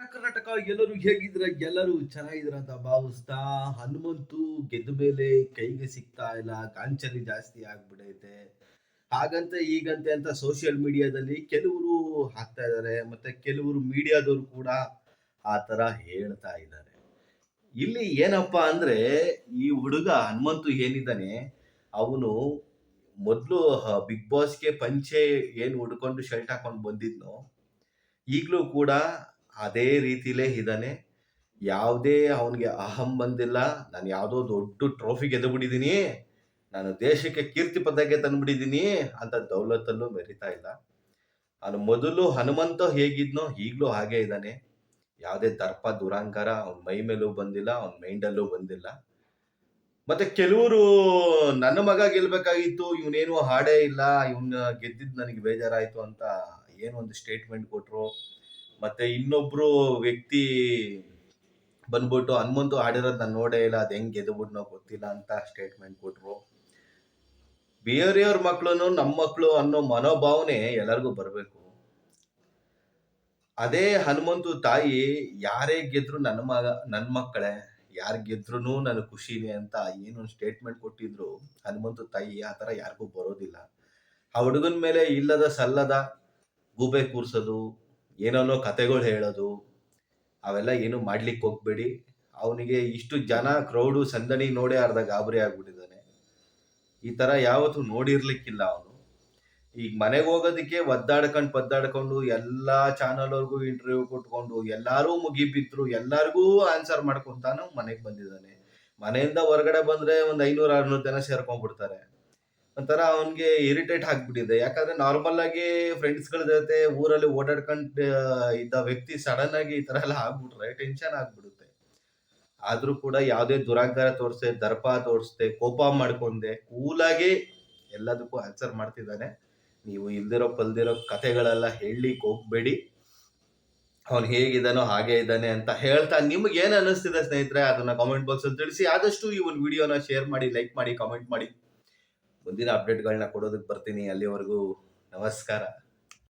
ಕರ್ನಾಟಕ ಎಲ್ಲರೂ ಹೇಗಿದ್ರ? ಎಲ್ಲರೂ ಚೆನ್ನಾಗಿದ್ರ ಅಂತ ಭಾವಿಸ್ತಾ ಹನುಮಂತು ಗೆದ್ದ ಮೇಲೆ ಕೈಗೆ ಸಿಗ್ತಾ ಇಲ್ಲ ಕಾಂಚಲಿ ಜಾಸ್ತಿ ಆಗ್ಬಿಡೈತೆ. ಹಾಗಂತ ಈಗಂತೆ ಅಂತ ಸೋಷಿಯಲ್ ಮೀಡಿಯಾದಲ್ಲಿ ಕೆಲವರು ಹಾಕ್ತಾ ಇದ್ದಾರೆ ಮತ್ತೆ ಕೆಲವರು ಮೀಡಿಯಾದವರು ಕೂಡ ಆ ತರ ಹೇಳ್ತಾ ಇದ್ದಾರೆ ಇಲ್ಲಿ ಏನಪ್ಪಾ ಅಂದ್ರೆ, ಈ ಹುಡುಗ ಹನುಮಂತು ಏನಿದ್ದಾನೆ, ಅವನು ಮೊದಲು ಬಿಗ್ ಬಾಸ್ಗೆ ಪಂಚೆ ಏನು ಉಡ್ಕೊಂಡು ಶರ್ಟ್ ಹಾಕೊಂಡು ಬಂದಿದ್ನೋ, ಈಗಲೂ ಕೂಡ ಅದೇ ರೀತಿಲೇ ಇದ್ದಾನೆ ಯಾವುದೇ ಅವನಿಗೆ ಅಹಂ ಬಂದಿಲ್ಲ. ನಾನು ಯಾವುದೋ ದೊಡ್ಡ ಟ್ರೋಫಿ ಗೆದ್ದುಬಿಟ್ಟಿದ್ದೀನಿ ನಾನು ದೇಶಕ್ಕೆ ಕೀರ್ತಿ ಪದಕ್ಕೆ ತಂದುಬಿಟ್ಟಿದ್ದೀನಿ ಅಂತ ದೌಲತ್ತಲ್ಲೂ ಮೆರಿತಾ ಇಲ್ಲ. ಅವನು ಮೊದಲು ಹನುಮಂತ ಹೇಗಿದ್ನೋ ಈಗಲೂ ಹಾಗೆ ಇದ್ದಾನೆ ಯಾವುದೇ ದರ್ಪ, ದುರಾಂಕಾರ ಅವನ ಮೈ ಮೇಲೂ ಬಂದಿಲ್ಲ, ಅವನ ಮೈಂಡಲ್ಲೂ ಬಂದಿಲ್ಲ. ಮತ್ತೆ ಕೆಲವರು ನನ್ನ ಮಗ ಗೆಲ್ಬೇಕಾಗಿತ್ತು, ಇವನೇನು ಹಾಡೇ ಇಲ್ಲ ಇವನ್ನ ಗೆದ್ದಿದ್ದು ನನಗೆ ಬೇಜಾರಾಯಿತು ಅಂತ ಏನೋ ಒಂದು ಸ್ಟೇಟ್ಮೆಂಟ್ ಕೊಟ್ರು. ಮತ್ತೆ ಇನ್ನೊಬ್ರು ವ್ಯಕ್ತಿ ಬಂದ್ಬಿಟ್ಟು ಹನುಮಂತು ಆಡಿರೋದು ನಾನು ನೋಡೇ ಇಲ್ಲ, ಅದು ಹೆಂಗ್ ನಾವು ಗೊತ್ತಿಲ್ಲ ಅಂತ ಸ್ಟೇಟ್ಮೆಂಟ್ ಕೊಟ್ರು. ಬೇರೆಯವ್ರ ಮಕ್ಕಳು ನಮ್ಮ ಮಕ್ಕಳು ಅನ್ನೋ ಮನೋಭಾವನೆ ಎಲ್ಲರಿಗೂ ಬರಬೇಕು. ಅದೇ ಹನುಮಂತು ತಾಯಿ ಯಾರೇ ಗೆದ್ರು ನನ್ನ ಮಗ ನನ್ನ ಮಕ್ಕಳೇ, ಯಾರು ಗೆದ್ರು ನನಗೆ ಖುಷಿನೇ ಅಂತ ಏನೊಂದು ಸ್ಟೇಟ್ಮೆಂಟ್ ಕೊಟ್ಟಿದ್ರು ಹನುಮಂತು ತಾಯಿ, ಆ ಥರ ಯಾರಿಗೂ ಬರೋದಿಲ್ಲ. ಆ ಹುಡುಗನ ಮೇಲೆ ಇಲ್ಲದ ಸಲ್ಲದ ಗೂಬೆ ಕೂರ್ಸೋದು ಏನೇನೋ ಕತೆಗಳು ಹೇಳೋದು, ಅವೆಲ್ಲ ಏನು ಮಾಡ್ಲಿಕ್ಕೆ ಹೋಗ್ಬೇಡಿ. ಅವನಿಗೆ ಇಷ್ಟು ಜನ ಕ್ರೌಡು ಸಂದಣಿ ನೋಡೇ ಅರ್ಧ ಗಾಬರಿ ಆಗ್ಬಿಟ್ಟಿದ್ದಾನೆ. ಈ ತರ ಯಾವತ್ತೂ ನೋಡಿರ್ಲಿಕ್ಕಿಲ್ಲ ಅವನು. ಈಗ ಮನೆಗೆ ಹೋಗೋದಕ್ಕೆ ಒದ್ದಾಡ್ಕೊಂಡು ಪದ್ದಾಡ್ಕೊಂಡು ಎಲ್ಲಾ ಅವ್ರಿಗೂ ಇಂಟರ್ವ್ಯೂ ಕೊಟ್ಕೊಂಡು ಎಲ್ಲಾರು ಮುಗಿಬಿದ್ರು, ಎಲ್ಲಾರ್ಗೂ ಆನ್ಸರ್ ಮಾಡ್ಕೊಂತಾನು ಮನೆಗೆ ಬಂದಿದ್ದಾನೆ. ಮನೆಯಿಂದ ಹೊರಗಡೆ ಬಂದ್ರೆ ಒಂದು ಐನೂರ, ಆರ್ನೂರು ಜನ ಸೇರ್ಕೊಂಡ್ಬಿಡ್ತಾರೆ. ಒಂಥರ ಅವನ್ಗೆ ಇರಿಟೇಟ್ ಆಗ್ಬಿಟ್ಟಿದೆ. ಯಾಕಂದ್ರೆ ನಾರ್ಮಲ್ ಆಗಿ ಫ್ರೆಂಡ್ಸ್ಗಳ ಜೊತೆ ಊರಲ್ಲಿ ಓಡಾಡ್ಕೊಂಡು ಇದ್ದ ವ್ಯಕ್ತಿ ಸಡನ್ ಆಗಿ ಈ ತರ ಎಲ್ಲ ಆಗ್ಬಿಟ್ರೆ ಟೆನ್ಷನ್ ಆಗ್ಬಿಡುತ್ತೆ. ಆದ್ರೂ ಕೂಡ ಯಾವುದೇ ದುರಾಂಕಾರ ತೋರಿಸ್ದೆ, ದರ್ಪ ತೋರಿಸ್ದೆ, ಕೋಪ ಮಾಡ್ಕೊಂಡೆ ಕೂಲಾಗಿ ಎಲ್ಲದಕ್ಕೂ ಆನ್ಸರ್ ಮಾಡ್ತಿದ್ದಾನೆ. ನೀವು ಇಲ್ದಿರೋ ಪಲ್ದಿರೋ ಕಥೆಗಳೆಲ್ಲ ಹೇಳಲಿಕ್ಕೆ ಹೋಗ್ಬೇಡಿ. ಅವ್ನು ಹೇಗಿದ್ದಾನೋ ಹಾಗೆ ಇದ್ದಾನೆ ಅಂತ ಹೇಳ್ತಾ ನಿಮ್ಗೆ ಏನ್ ಅನ್ನಿಸ್ತಿದೆ ಸ್ನೇಹಿತರೆ, ಅದನ್ನ ಕಾಮೆಂಟ್ ಬಾಕ್ಸ್ ಅಲ್ಲಿ ತಿಳಿಸಿ. ಆದಷ್ಟು ಈ ಒಂದು ವಿಡಿಯೋನ ಶೇರ್ ಮಾಡಿ ಲೈಕ್ ಮಾಡಿ ಕಾಮೆಂಟ್ ಮಾಡಿ. ಮುಂದಿನ ಅಪ್ಡೇಟ್ಗಳನ್ನ ಕೊಡೋದಕ್ಕೆ ಬರ್ತೀನಿ. ಅಲ್ಲಿವರೆಗೂ ನಮಸ್ಕಾರ.